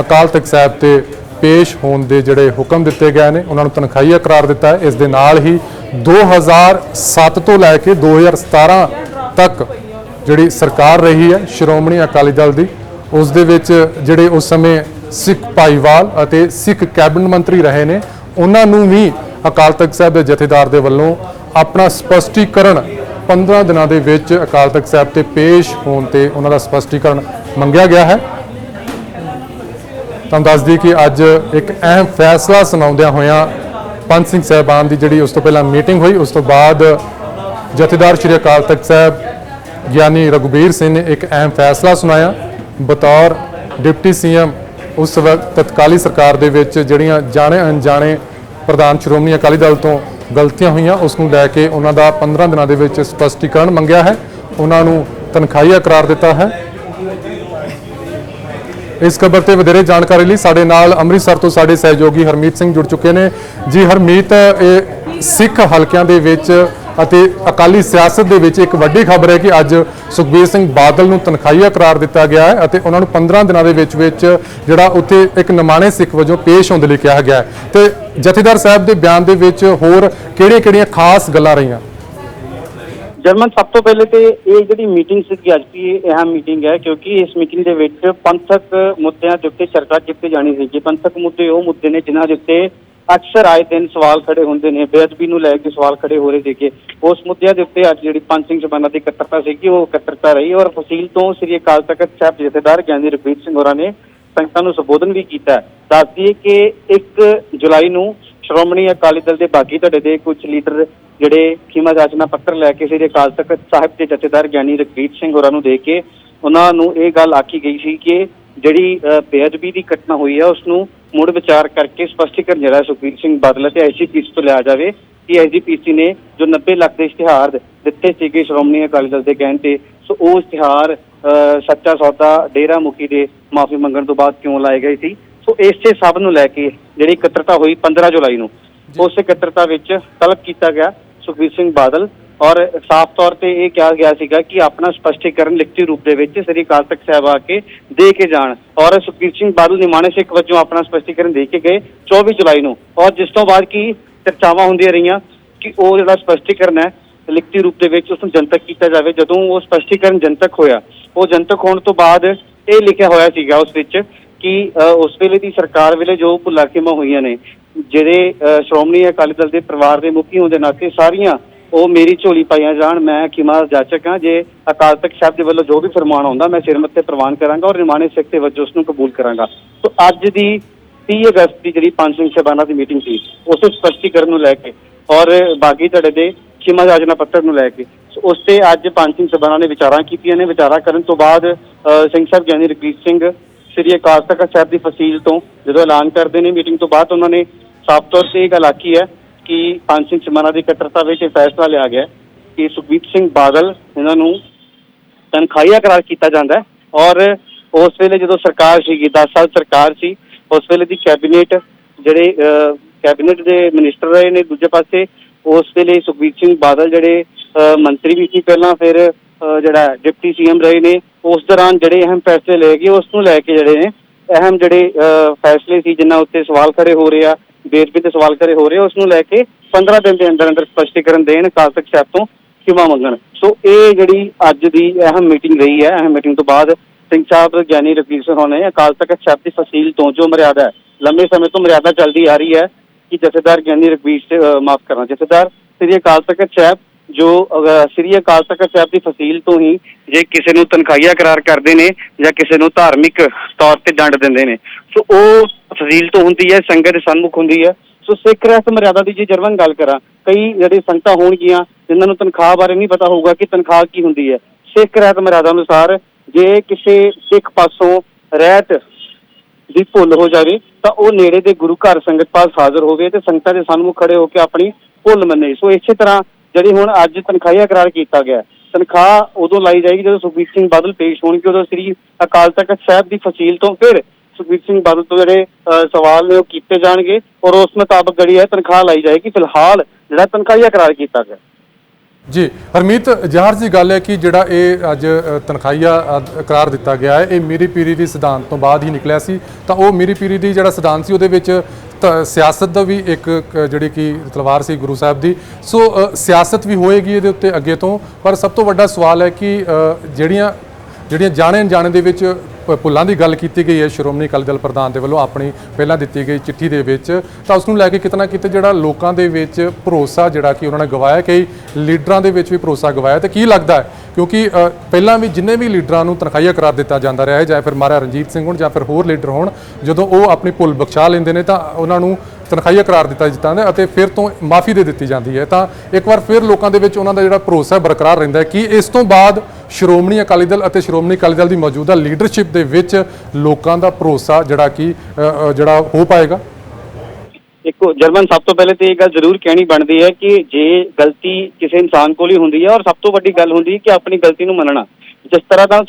ਅਕਾਲ ਤਖਤ ਸਾਹਿਬ ਤੇ ਪੇਸ਼ ਹੋਣ ਦੇ ਜਿਹੜੇ ਹੁਕਮ ਦਿੱਤੇ ਗਏ ਨੇ, ਉਹਨਾਂ ਨੂੰ ਤਨਖਾਹੀਆ ਕਰਾਰ ਦਿੱਤਾ ਹੈ। ਇਸ ਦੇ ਨਾਲ ਹੀ 2007 ਤੋਂ ਲੈ ਕੇ 2017 ਤੱਕ ਜਿਹੜੀ ਸਰਕਾਰ ਰਹੀ ਹੈ, ਸ਼੍ਰੋਮਣੀ ਅਕਾਲੀ ਦਲ ਦੀ, ਉਸ ਦੇ ਵਿੱਚ ਜਿਹੜੇ ਉਸ ਸਮੇਂ ਸਿੱਖ ਭਾਈਵਾਲ ਅਤੇ ਸਿੱਖ ਕੈਬਨਿਟ ਮੰਤਰੀ ਰਹੇ ਨੇ, ਉਹਨਾਂ ਨੂੰ ਵੀ ਅਕਾਲ ਤਖਤ ਸਾਹਿਬ ਦੇ ਜਥੇਦਾਰ ਦੇ ਵੱਲੋਂ ਆਪਣਾ ਸਪਸ਼ਟੀਕਰਨ 15 ਦਿਨਾਂ ਦੇ ਵਿੱਚ ਅਕਾਲ ਤਖਤ ਸਾਹਿਬ ਤੇ ਪੇਸ਼ ਹੋਣ ਤੇ ਉਹਨਾਂ ਦਾ ਸਪਸ਼ਟੀਕਰਨ ਮੰਗਿਆ ਗਿਆ ਹੈ। ਤੁਹਾਨੂੰ ਦੱਸ ਦਈਏ ਕਿ ਅੱਜ ਇੱਕ ਅਹਿਮ ਫੈਸਲਾ ਸੁਣਾਉਂਦਿਆਂ ਹੋਇਆਂ ਪੰਜ ਸਿੰਘ ਸਾਹਿਬਾਨ ਦੀ ਜਿਹੜੀ ਉਸ ਤੋਂ ਪਹਿਲਾਂ ਮੀਟਿੰਗ ਹੋਈ, ਉਸ ਤੋਂ ਬਾਅਦ ਜਥੇਦਾਰ ਸ਼੍ਰੀ ਅਕਾਲ ਤਖਤ ਸਾਹਿਬ ਗਿਆਨੀ ਰਘੁਬੀਰ ਸਿੰਘ ਨੇ ਇੱਕ ਅਹਿਮ ਫੈਸਲਾ ਸੁਣਾਇਆ। ਬਤੌਰ ਡਿਪਟੀ ਸੀਐਮ ਉਸ ਵਕਤ ਤਤਕਾਲੀ ਸਰਕਾਰ ਦੇ ਵਿੱਚ ਜਿਹੜੀਆਂ ਜਾਣੇ ਅਣਜਾਣੇ ਪ੍ਰਧਾਨ ਸ਼੍ਰੋਮਣੀ ਅਕਾਲੀ ਦਲ ਤੋਂ ਗਲਤੀਆਂ ਹੋਈਆਂ, ਉਸ ਨੂੰ ਲੈ ਕੇ ਉਹਨਾਂ ਦਾ 15 ਦਿਨਾਂ ਦੇ ਵਿੱਚ ਸਪਸ਼ਟੀਕਰਨ ਮੰਗਿਆ ਹੈ। ਉਹਨਾਂ ਨੂੰ ਤਨਖਾਹੀਆ ਕਰਾਰ ਦਿੱਤਾ ਹੈ। ਇਸ ਖਬਰ ਤੇ ਵਧੇਰੇ ਜਾਣਕਾਰੀ ਲਈ ਸਾਡੇ ਨਾਲ ਅੰਮ੍ਰਿਤਸਰ ਤੋਂ ਸਾਡੇ ਸਹਿਯੋਗੀ ਹਰਮੀਤ ਸਿੰਘ ਜੁੜ ਚੁੱਕੇ ਨੇ। ਜੀ, ਹਰਮੀਤ, ਇਹ ਸਿੱਖ ਹਲਕਿਆਂ ਦੇ ਵਿੱਚ ਅਤੇ ਅਕਾਲੀ ਸਿਆਸਤ ਦੇ ਵਿੱਚ ਇੱਕ ਵੱਡੀ ਖਬਰ ਹੈ ਕਿ ਅੱਜ ਸੁਖਬੀਰ ਸਿੰਘ ਬਾਦਲ ਨੂੰ ਤਨਖਾਹੀਆ ਕਰਾਰ ਦਿੱਤਾ ਗਿਆ ਹੈ ਅਤੇ ਉਹਨਾਂ ਨੂੰ 15 ਦਿਨਾਂ ਦੇ ਵਿੱਚ ਵਿੱਚ ਜਿਹੜਾ ਉੱਥੇ ਇੱਕ ਨਮਾਣੇ ਸਿੱਖ ਵਜੋਂ ਪੇਸ਼ ਹੋਣ ਦੇ ਲਈ ਕਿਹਾ ਗਿਆ ਤੇ ਜਥੇਦਾਰ ਸਾਹਿਬ ਦੇ ਬਿਆਨ ਦੇ ਵਿੱਚ ਹੋਰ ਕਿਹੜੀਆਂ-ਕਿਹੜੀਆਂ ਖਾਸ ਗੱਲਾਂ ਰਹੀਆਂ? ਜਰਮਨ, ਸਭ ਤੋਂ ਪਹਿਲੇ ਤੇ ਇਹ ਜਿਹੜੀ ਮੀਟਿੰਗ ਸੀ ਅੱਜ ਦੀ ਇਹ ਅਹਿਮ ਮੀਟਿੰਗ ਹੈ ਕਿਉਂਕਿ ਇਸ ਮੀਟਿੰਗ ਦੇ ਵਿੱਚ ਪੰਥਕ ਮੁੱਦਿਆਂ ਦੇ ਉੱਤੇ ਚਰਚਾ ਕੀਤੀ ਜਾਣੀ ਸੀ। ਕਿ ਪੰਥਕ ਮੁੱਦੇ ਉਹ ਮੁੱਦੇ ਨੇ ਜਿਨ੍ਹਾਂ ਦੇ ਉੱਤੇ ਅਕਸਰ ਆਏ ਦਿਨ ਸਵਾਲ ਖੜੇ ਹੁੰਦੇ ਨੇ, ਬੇਅਦਬੀ ਨੂੰ ਲੈ ਕੇ ਸਵਾਲ ਖੜੇ ਹੋ ਰਹੇ ਸੀਗੇ ਉਸ ਮੁੱਦਿਆਂ ਦੇ ਉੱਤੇ ਅੱਜ ਜਿਹੜੀ ਪੰਜ ਸਿੰਘ ਸਭਾਨਾਂ ਦੀ ਇਕੱਤਰਤਾ ਸੀਗੀ, ਉਹ ਇਕੱਤਰਤਾ ਰਹੀ ਔਰ ਫਸੀਲ ਤੋਂ ਸ੍ਰੀ ਅਕਾਲ ਤਖਤ ਸਾਹਿਬ ਜਥੇਦਾਰ ਗਿਆਨੀ ਰਘਬੀਰ ਸਿੰਘ ਹੋਰਾਂ ਨੇ ਸੰਗਤਾਂ ਨੂੰ ਸੰਬੋਧਨ ਵੀ ਕੀਤਾ ਹੈ। ਕਿ 1 ਜੁਲਾਈ ਨੂੰ ਸ਼੍ਰੋਮਣੀ ਅਕਾਲੀ ਦਲ ਦੇ ਬਾਗੀ ਧੜੇ ਦੇ ਕੁਝ ਲੀਡਰ ਜਿਹੜੇ ਖੀਮਾ ਜਾਚਨਾ ਪੱਤਰ ਲੈ ਕੇ ਸ੍ਰੀ ਅਕਾਲ ਤਖਤ ਸਾਹਿਬ ਦੇ ਜਥੇਦਾਰ ਗਿਆਨੀ ਰਘਬੀਰ ਸਿੰਘ ਹੋਰਾਂ ਨੂੰ ਦੇ ਕੇ, ਉਹਨਾਂ ਨੂੰ ਇਹ ਗੱਲ ਆਖੀ ਗਈ ਸੀ ਕਿ ਜਿਹੜੀ ਬੇਅਦਬੀ ਦੀ ਘਟਨਾ ਹੋਈ ਹੈ ਉਸ ਨੂੰ ਮੁੜ ਵਿਚਾਰ ਕਰਕੇ ਸਪਸ਼ਟੀਕਰਨ ਜਿਹੜਾ ਹੈ ਸੁਖਬੀਰ ਸਿੰਘ ਬਾਦਲ ਅਤੇ ਐਸਜੀਪੀਸੀ ਤੋਂ ਲਿਆ ਜਾਵੇ ਕਿ ਐਸਜੀਪੀਸੀ ਨੇ ਜੋ 90 ਲੱਖ ਦੇ ਇਸ਼ਤਿਹਾਰ ਦਿੱਤੇ ਸੀਗੇ ਸ਼੍ਰੋਮਣੀ ਅਕਾਲੀ ਦਲ ਦੇ ਕਹਿਣ ਤੇ ਸੋ ਉਹ ਇਸ਼ਤਿਹਾਰ ਸੱਚਾ ਸੌਦਾ ਡੇਰਾ ਮੁਖੀ ਦੇ ਮਾਫੀ ਮੰਗਣ ਤੋਂ ਬਾਅਦ ਕਿਉਂ ਲਾਏ ਗਏ ਸੀ? ਸੋ ਇਸੇ ਸਭ ਨੂੰ ਲੈ ਕੇ ਜਿਹੜੀ ਇਕੱਤਰਤਾ ਹੋਈ 15 ਜੁਲਾਈ ਨੂੰ ਉਸ ਇਕੱਤਰਤਾ ਵਿੱਚ ਤਲਬ ਕੀਤਾ ਗਿਆ ਸੁਖਬੀਰ ਸਿੰਘ ਬਾਦਲ ਔਰ ਸਾਫ਼ ਤੌਰ ਤੇ ਇਹ ਕਿਹਾ ਗਿਆ ਸੀਗਾ ਕਿ ਆਪਣਾ ਸਪਸ਼ਟੀਕਰਨ ਲਿਖਤੀ ਰੂਪ ਦੇ ਵਿੱਚ ਸ੍ਰੀ ਅਕਾਲ ਤਖਤ ਸਾਹਿਬ ਆ ਕੇ ਦੇ ਕੇ ਜਾਣ ਔਰ ਸੁਖਬੀਰ ਸਿੰਘ ਬਾਦਲ ਨਿਮਾਣੇ ਸਿੱਖ ਵਜੋਂ ਆਪਣਾ ਸਪਸ਼ਟੀਕਰਨ ਦੇ ਕੇ ਗਏ 24 ਜੁਲਾਈ ਨੂੰ। ਔਰ ਜਿਸ ਤੋਂ ਬਾਅਦ ਕੀ ਚਰਚਾਵਾਂ ਹੁੰਦੀਆਂ ਰਹੀਆਂ ਕਿ ਉਹ ਜਿਹੜਾ ਸਪਸ਼ਟੀਕਰਨ ਹੈ ਲਿਖਤੀ ਰੂਪ ਦੇ ਵਿੱਚ ਉਸ ਨੂੰ ਜਨਤਕ ਕੀਤਾ ਜਾਵੇ। ਜਦੋਂ ਉਹ ਸਪਸ਼ਟੀਕਰਨ ਜਨਤਕ ਹੋਇਆ ਉਹ ਜਨਤਕ ਹੋਣ ਤੋਂ ਬਾਅਦ ਇਹ ਲਿਖਿਆ ਹੋਇਆ ਸੀਗਾ ਉਸ ਵਿੱਚ ਕਿ ਅ, ਉਸ ਵੇਲੇ ਦੀ ਸਰਕਾਰ ਵੇਲੇ ਜੋ ਭੁੱਲਾਖੇਮਾ ਹੋਈਆਂ ਨੇ ਜਿਹੜੇ ਅ, ਸ਼੍ਰੋਮਣੀ ਅਕਾਲੀ ਦਲ ਦੇ ਪਰਿਵਾਰ ਦੇ ਮੁਖੀ ਹੋਣ ਦੇ ਨਾਤੇ ਸਾਰੀਆਂ ਉਹ ਮੇਰੀ ਝੋਲੀ ਪਾਈਆਂ ਜਾਣ ਮੈਂ ਖਿਮਾ ਜਾਚਕ ਹਾਂ। ਜੇ ਅਕਾਲ ਤਖਤ ਸਾਹਿਬ ਦੇ ਵੱਲੋਂ ਜੋ ਵੀ ਫਰਮਾਨ ਆਉਂਦਾ ਮੈਂ ਸਿਰ ਮੱਥੇ ਪ੍ਰਵਾਨ ਕਰਾਂਗਾ ਔਰ ਨਿਮਾਣੇ ਸਿੱਖ ਦੇ ਵਜੋਂ ਉਸ ਨੂੰ ਕਬੂਲ ਕਰਾਂਗਾ। ਸੋ ਅੱਜ ਦੀ 30 ਅਗਸਤ ਦੀ ਜਿਹੜੀ ਪੰਜ ਸਿੰਘ ਸਾਹਿਬਾਨਾਂ ਦੀ ਮੀਟਿੰਗ ਸੀ ਉਸ ਸਪਸ਼ਟੀਕਰਨ ਨੂੰ ਲੈ ਕੇ ਔਰ ਬਾਗੀ ਧੜੇ ਦੇ ਖਿਮਾ ਜਾਚਨਾ ਪੱਤਰ ਨੂੰ ਲੈ ਕੇ ਉਸ ਤੇ ਅੱਜ ਪੰਜ ਸਿੰਘ ਸਾਹਿਬਾਨਾਂ ਨੇ ਵਿਚਾਰਾਂ ਕੀਤੀਆਂ ਨੇ। ਵਿਚਾਰਾਂ ਕਰਨ ਤੋਂ ਬਾਅਦ ਅ, ਸਿੰਘ ਸਾਹਿਬ ਗਿਆਨੀ ਰਘਬੀਰ ਸਿੰਘ ਸ੍ਰੀ ਅਕਾਲ ਤਖਤ ਸਾਹਿਬ ਦੀ ਫਸੀਲ ਤੋਂ ਜਦੋਂ ਐਲਾਨ ਕਰਦੇ ਨੇ ਮੀਟਿੰਗ ਤੋਂ ਬਾਅਦ ਉਹਨਾਂ ਨੇ ਸਾਫ਼ ਤੌਰ ਤੇ ਇਹ ਗੱਲ ਆਖੀ ਹੈ ਕਿ ਪੰਜ ਸਿੰਘ ਚਮਾਨਾ ਦੀ ਇਕੱਤਰਤਾ ਵਿੱਚ ਇਹ ਫੈਸਲਾ ਲਿਆ ਗਿਆ ਕਿ ਸੁਖਬੀਰ ਸਿੰਘ ਬਾਦਲ ਇਹਨਾਂ ਨੂੰ ਤਨਖਾਹੀਆ ਕਰਾਰ ਕੀਤਾ ਜਾਂਦਾ ਔਰ ਉਸ ਵੇਲੇ ਜਦੋਂ ਸਰਕਾਰ ਸੀਗੀ 10 ਸਾਲ ਸਰਕਾਰ ਸੀ ਉਸ ਵੇਲੇ ਦੀ ਕੈਬਨਿਟ ਜਿਹੜੇ ਅਹ, ਕੈਬਨਿਟ ਦੇ ਮਿਨਿਸਟਰ ਰਹੇ ਨੇ ਦੂਜੇ ਪਾਸੇ ਉਸ ਵੇਲੇ ਸੁਖਬੀਰ ਸਿੰਘ ਬਾਦਲ ਜਿਹੜੇ ਅਹ, ਮੰਤਰੀ ਵੀ ਸੀ ਪਹਿਲਾਂ ਫਿਰ ਜਿਹੜਾ ਡਿਪਟੀ ਸੀਐਮ ਰਹੇ ਨੇ ਉਸ ਦੌਰਾਨ ਜਿਹੜੇ ਅਹਿਮ ਫੈਸਲੇ ਲਏ ਗਏ ਉਸ ਨੂੰ ਲੈ ਕੇ ਜਿਹੜੇ ਨੇ ਅਹਿਮ ਜਿਹੜੇ ਅਹ, ਫੈਸਲੇ ਸੀ ਜਿਨ੍ਹਾਂ ਉੱਤੇ ਸਵਾਲ ਖੜੇ ਹੋ ਰਹੇ ਆ ਬੇਦਬੀ ਤੇ ਸਵਾਲ ਕਰੇ ਹੋ ਰਹੇ ਉਸ ਨੂੰ ਲੈ ਕੇ 15 ਦਿਨ ਦੇ ਅੰਦਰ ਅੰਦਰ ਸਪਸ਼ਟੀਕਰਨ ਦੇਣ ਅਕਾਲ ਤਖਤ ਸਾਹਿਬ ਤੋਂ ਖਿਮਾ ਮੰਗਣ। ਸੋ ਇਹ ਜਿਹੜੀ ਅੱਜ ਦੀ ਅਹਿਮ ਮੀਟਿੰਗ ਰਹੀ ਹੈ, ਅਹਿਮ ਮੀਟਿੰਗ ਤੋਂ ਬਾਅਦ ਸਿੰਘ ਸਾਹਿਬ ਗਿਆਨੀ ਰਵੀਰ ਸਿੰਘ ਹੋਣੇ ਅਕਾਲ ਤਖਤ ਸਾਹਿਬ ਦੀ ਫਸੀਲ ਤੋਂ ਜੋ ਮਰਿਆਦਾ ਹੈ ਲੰਮੇ ਸਮੇਂ ਤੋਂ ਮਰਿਆਦਾ ਚੱਲਦੀ ਆ ਰਹੀ ਹੈ ਕਿ ਜਥੇਦਾਰ ਗਿਆਨੀ ਰਵੀਰ ਸਿੰਘ ਮਾਫ ਕਰਨਾ, ਜਥੇਦਾਰ ਸ੍ਰੀ ਅਕਾਲ ਤਖਤ ਸਾਹਿਬ ਜੋ ਅਹ, ਸ੍ਰੀ ਅਕਾਲ ਤਖਤ ਸਾਹਿਬ ਦੀ ਫਸੀਲ ਤੋਂ ਹੀ ਜੇ ਕਿਸੇ ਨੂੰ ਤਨਖਾਹੀਆ ਕਰਾਰ ਕਰਦੇ ਨੇ ਜਾਂ ਕਿਸੇ ਨੂੰ ਧਾਰਮਿਕ ਤੌਰ ਤੇ ਡੰਡ ਦਿੰਦੇ ਨੇ। ਸੋ ਉਹ ਫਸੀਲ ਤੋਂ ਹੁੰਦੀ ਹੈ ਸੰਗਤ ਦੇ ਸਨਮੁਖ ਹੁੰਦੀ ਹੈ। ਸੋ ਸਿੱਖ ਰਹਿਤ ਮਰਿਆਦਾ ਦੀ ਜੇ ਜਰਮਨ ਗੱਲ ਕਰਾਂ ਕਈ ਜਿਹੜੇ ਸੰਗਤਾਂ ਹੋਣਗੀਆਂ ਜਿਨ੍ਹਾਂ ਨੂੰ ਤਨਖਾਹ ਬਾਰੇ ਨਹੀਂ ਪਤਾ ਹੋਊਗਾ ਕਿ ਤਨਖਾਹ ਕੀ ਹੁੰਦੀ ਹੈ। ਸਿੱਖ ਰਹਿਤ ਮਰਿਆਦਾ ਅਨੁਸਾਰ ਜੇ ਕਿਸੇ ਸਿੱਖ ਪਾਸੋਂ ਰਹਿਤ ਦੀ ਭੁੱਲ ਹੋ ਜਾਵੇ ਤਾਂ ਉਹ ਨੇੜੇ ਦੇ ਗੁਰੂ ਘਰ ਸੰਗਤ ਪਾਸ ਹਾਜ਼ਰ ਹੋਵੇ ਤੇ ਸੰਗਤਾਂ ਦੇ ਸਾਹਮਣੇ ਖੜੇ ਹੋ ਕੇ ਆਪਣੀ ਭੁੱਲ ਮੰਨੇ। ਸੋ ਇਸੇ ਤਰ੍ਹਾਂ ਜਿਹੜੀ ਹੁਣ ਅੱਜ ਤਨਖਾਹੀਆ ਕਰਾਰ ਕੀਤਾ ਗਿਆ ਤਨਖਾਹ ਉਦੋਂ ਲਾਈ ਜਾਏਗੀ ਜਦੋਂ ਸੁਖਬੀਰ ਸਿੰਘ ਬਾਦਲ ਪੇਸ਼ ਹੋਣਗੇ ਉਦੋਂ ਸ੍ਰੀ ਅਕਾਲ ਤਖਤ ਸਾਹਿਬ ਦੀ ਫਸੀਲ ਤੋਂ ਫਿਰ ਸੁਖਬੀਰ ਸਿੰਘ ਬਾਦਲ ਤੋਂ ਜਿਹੜੇ ਸਵਾਲ ਨੇ ਉਹ ਕੀਤੇ ਜਾਣਗੇ ਔਰ ਉਸ ਮੁਤਾਬਕ ਜਿਹੜੀ ਹੈ ਤਨਖਾਹ ਲਾਈ ਜਾਏਗੀ। ਫਿਲਹਾਲ ਜਿਹੜਾ ਤਨਖਾਹੀਆ ਕਰਾਰ ਕੀਤਾ ਗਿਆ। ਜੀ ਹਰਮੀਤ ਜ਼ਾਹਰ ਜੀ ਗੱਲ ਹੈ ਕਿ ਜਿਹੜਾ ਇਹ ਅੱਜ ਅ, ਤਨਖਾਹੀਆ ਅ, ਦਿੱਤਾ ਗਿਆ ਹੈ ਇਹ ਮੀਰੀ ਪੀਰੀ ਦੀ ਸਿਧਾਂਤ ਤੋਂ ਬਾਅਦ ਹੀ ਨਿਕਲਿਆ ਸੀ। ਤਾਂ ਉਹ ਮੀਰੀ ਪੀਰੀ ਦੀ ਜਿਹੜਾ ਸਿਧਾਂਤ ਸੀ ਉਹਦੇ ਵਿੱਚ ਸਿਆਸਤ ਦਾ ਵੀ ਇੱਕ ਜਿਹੜੀ ਕਿ ਤਲਵਾਰ ਸੀ ਗੁਰੂ ਸਾਹਿਬ ਦੀ। ਸੋ ਸਿਆਸਤ ਵੀ ਹੋਏਗੀ ਇਹਦੇ ਉੱਤੇ ਅੱਗੇ ਤੋਂ। ਪਰ ਸਭ ਤੋਂ ਵੱਡਾ ਸਵਾਲ ਹੈ ਕਿ ਜਿਹੜੀਆਂ ਜਿਹੜੀਆਂ ਜਾਣੇ ਅਣਜਾਣੇ ਦੇ ਵਿੱਚ ਪੁੱਲਾਂ ਦੀ ਗੱਲ ਕੀਤੀ ਗਈ ਹੈ, ਸ਼੍ਰੋਮਣੀ ਅਕਾਲੀ ਦਲ ਪ੍ਰਧਾਨ ਦੇ ਵੱਲੋਂ ਆਪਣੀ ਪਹਿਲਾਂ ਦਿੱਤੀ ਗਈ ਚਿੱਠੀ ਦੇ ਵਿੱਚ, ਤਾਂ ਉਸ ਨੂੰ ਲੈ ਕੇ ਕਿਤਨਾ ਕਿਤੇ ਜਿਹੜਾ ਲੋਕਾਂ ਦੇ ਵਿੱਚ ਭਰੋਸਾ ਜਿਹੜਾ ਕਿ ਉਹਨਾਂ ਨੇ ਗਵਾਇਆ, ਕਈ ਲੀਡਰਾਂ ਦੇ ਵਿੱਚ ਵੀ ਭਰੋਸਾ ਗਵਾਇਆ, ਤੇ ਕੀ ਲੱਗਦਾ ਹੈ ਕਿਉਂਕਿ ਪਹਿਲਾਂ ਵੀ ਜਿੰਨੇ ਵੀ ਲੀਡਰਾਂ ਨੂੰ ਤਨਖਾਹੀਆ ਕਰਾਰ ਦਿੱਤਾ ਜਾਂਦਾ ਰਿਹਾ ਹੈ ਜਾਂ ਫਿਰ ਮਹਾਰਾਜਾ ਰਣਜੀਤ ਸਿੰਘ ਹੋਣ ਜਾਂ ਫਿਰ ਹੋਰ ਲੀਡਰ ਹੋਣ, ਜਦੋਂ ਉਹ ਆਪਣੀ ਭੁੱਲ ਬਖਸ਼ਾ ਲੈਂਦੇ ਨੇ ਤਾਂ ਉਹਨਾਂ ਨੂੰ ਤਨਖਾਹੀਆ ਕਰਾਰ ਦਿੱਤਾ ਜਾਂਦਾ ਹੈ ਅਤੇ ਫਿਰ ਤੋਂ ਮਾਫੀ ਦੇ ਦਿੱਤੀ ਜਾਂਦੀ ਹੈ। ਤਾਂ ਇੱਕ ਵਾਰ ਫਿਰ ਲੋਕਾਂ ਦੇ ਵਿੱਚ ਉਹਨਾਂ ਦਾ ਜਿਹੜਾ ਭਰੋਸਾ ਬਰਕਰਾਰ ਰਹਿੰਦਾ ਹੈ ਕਿ ਇਸ ਤੋਂ ਬਾਅਦ ਸ਼੍ਰੋਮਣੀ ਅਕਾਲੀ ਦਲ ਅਤੇ ਸ਼੍ਰੋਮਣੀ ਅਕਾਲੀ ਦਲ ਦੀ ਮੌਜੂਦਾ ਲੀਡਰਸ਼ਿਪ ਦੇ ਵਿੱਚ ਲੋਕਾਂ ਦਾ ਭਰੋਸਾ ਜਿਹੜਾ ਕਿ ਜਿਹੜਾ ਹੋ ਪਾਏਗਾ। ਦੇਖੋ ਜਰਮਨ ਸਭ ਤੋਂ ਪਹਿਲੇ ਤੇ ਇਹ ਗੱਲ ਜ਼ਰੂਰ ਕਹਿਣੀ ਬਣਦੀ ਹੈ ਕਿ ਜੇ ਗਲਤੀ ਕਿਸੇ ਇਨਸਾਨ ਕੋਲ ਹੀ ਹੁੰਦੀ ਹੈ ਔਰ ਸਭ ਤੋਂ ਵੱਡੀ ਗੱਲ ਹੁੰਦੀ ਹੈ ਕਿ ਆਪਣੀ ਗਲਤੀ ਨੂੰ ਮੰਨਣਾ। ਜਿਸ ਤਰ੍ਹਾਂ ਦਾ